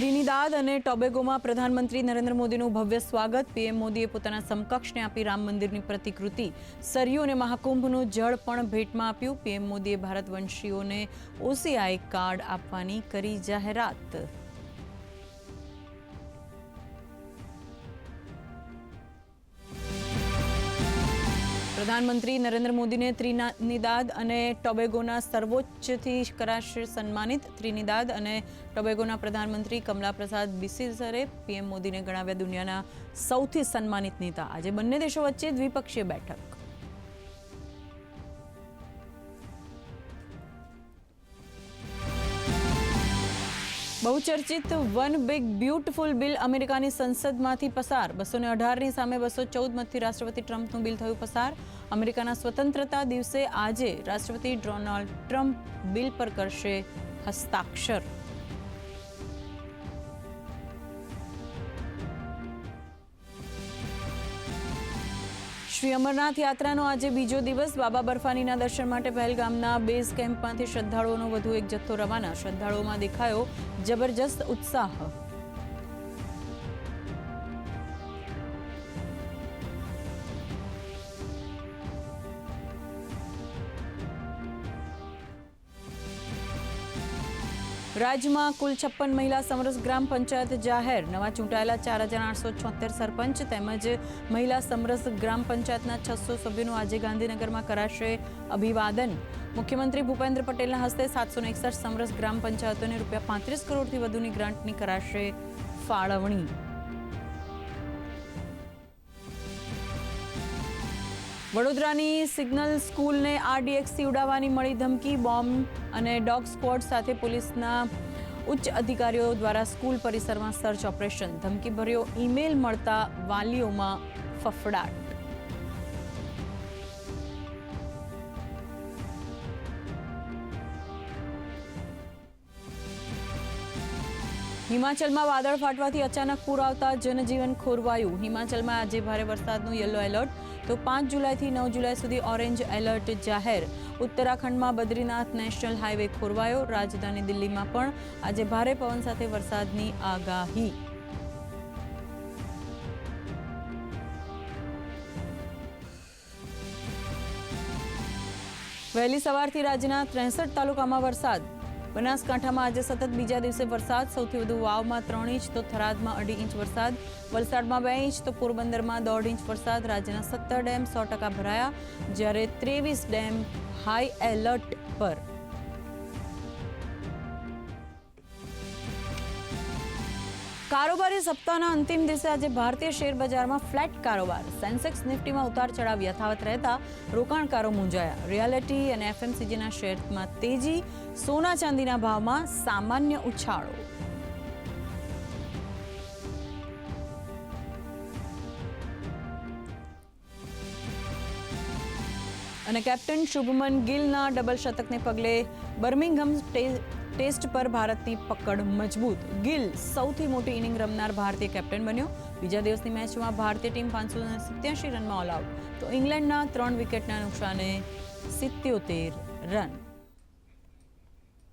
ત્રિનિદાદ અને ટોબેગોમાં પ્રધાનમંત્રી નરેન્દ્ર મોદીનું ભવ્ય સ્વાગત. પીએમ મોદીએ પોતાના સમકક્ષને આપી રામ મંદિરની પ્રતિકૃતિ. સરયુ અને મહાકુંભનું જળ પણ ભેટમાં આપ્યું. પીએમ મોદીએ ભારતવંશીઓને ઓસીઆઈ કાર્ડ આપવાની કરી જાહેરાત. પ્રધાનમંત્રી નરેન્દ્ર મોદીને ત્રિનિદાદ અને ટોબેગોના સર્વોચ્ચથી કરાશે સન્માનિત ત્રિનિદાદ અને ટોબેગોના પ્રધાનમંત્રી કમલા પ્રસાદ બિસિસરે પીએમ મોદીને ગણાવ્યા દુનિયાના સૌથી સન્માનિત નેતા. આજે બંને દેશો વચ્ચે દ્વિપક્ષીય બેઠક. બહુચર્ચિત વન બિગ બ્યુટિફુલ બિલ અમેરિકાની સંસદમાંથી પસાર. બસો ને અઢારની સામે બસો ચૌદ મતથી રાષ્ટ્રપતિ ટ્રમ્પનું બિલ થયું પસાર. અમેરિકાના સ્વતંત્રતા દિવસે આજે રાષ્ટ્રપતિ ડોનાલ્ડ ટ્રમ્પ બિલ પર કરશે હસ્તાક્ષર. શ્રી અમરનાથ યાત્રાનો આજે બીજો દિવસ. બાબા બર્ફાનીના દર્શન માટે પહેલગામના બેઝ કેમ્પમાંથી શ્રદ્ધાળુઓનો વધુ એક જથ્થો રવાના. શ્રદ્ધાળુઓમાં દેખાયો જબરજસ્ત ઉત્સાહ. રાજ્યમાં કુલ છપ્પન મહિલા સમરસ ગ્રામ પંચાયત જાહેર. નવા ચૂંટાયેલા ચાર હજાર આઠસો છોતેર સરપંચ તેમજ મહિલા સમરસ ગ્રામ પંચાયતના છસો સભ્યોનું આજે ગાંધીનગરમાં કરાશે અભિવાદન. મુખ્યમંત્રી ભૂપેન્દ્ર પટેલના હસ્તે સાતસો એકસઠ સમરસ ગ્રામ પંચાયતોને રૂપિયા પાંત્રીસ કરોડથી વધુની ગ્રાન્ટની કરાશે ફાળવણી. વડોદરાની સિગ્નલ સ્કૂલને આરડીએક્સથી ઉડાવવાની મળી ધમકી, બોમ્બ અને ડોગ સ્ક્વોડ સાથે પોલીસના ઉચ્ચ અધિકારીઓ દ્વારા સ્કૂલ પરિસરમાં સર્ચ ઓપરેશન. ધમકીભર્યો ઈમેલ મળતા વાલીઓમાં ફફડાટ. હિમાચલમાં વાદળ ફાટવાથી અચાનક પૂર આવતા જનજીવન ખોરવાયું. હિમાચલમાં આજે ભારે વરસાદનું યલો એલર્ટ. તો પાંચ જુલાઈથી નવ જુલાઈ સુધી ઓરેન્જ એલર્ટ જાહેર. ઉત્તરાખંડમાં બદ્રીનાથ નેશનલ હાઈવે ખોરવાયો. રાજધાની દિલ્હીમાં પણ આજે ભારે પવન સાથે વરસાદની આગાહી. વહેલી સવારથી રાજ્યના ત્રેસઠ તાલુકામાં વરસાદ. બનાસકાંઠામાં આજે સતત બીજા દિવસે વરસાદ. સૌથી વધુ વાવમાં ત્રણ ઇંચ, તો થરાદમાં અઢી ઇંચ વરસાદ. વલસાડમાં બે ઇંચ, તો પોરબંદરમાં દોઢ ઇંચ વરસાદ. રાજ્યના સત્તર ડેમ સો ટકા ભરાયા. જ્યારે ત્રેવીસ ડેમ હાઈ એલર્ટ પર. કારોબારી સપ્તાહના અંતિમ દિવસે આજે ભારતીય શેર બજારમાં ફ્લેટ કારોબાર. સેન્સેક્સ નિફ્ટીમાં ઉતાર ચઢાવ યથાવત રહેતા રોકાણકારો મૂંઝાયા. રિયાલિટી અને એફએમસીજીના શેરમાં તેજી, સોના ચાંદીના ભાવમાં સામાન્ય ઉછાળો. અને કેપ્ટન શુભમન ગિલના ડબલ શતકને પગલે બર્મિંગહમ ટેસ્ટ પર ભારતની પકડ મજબૂત. ગિલ સૌથી મોટી ઇનિંગ રમનાર ભારતીય કેપ્ટન બન્યો. બીજા દિવસની મેચમાં ભારતીય ટીમ પાંચસો સિત્યાસી રનમાં ઓલ આઉટ. તો ઇંગ્લેન્ડના ત્રણ વિકેટના નુકસાને સિત્યોતેર રન.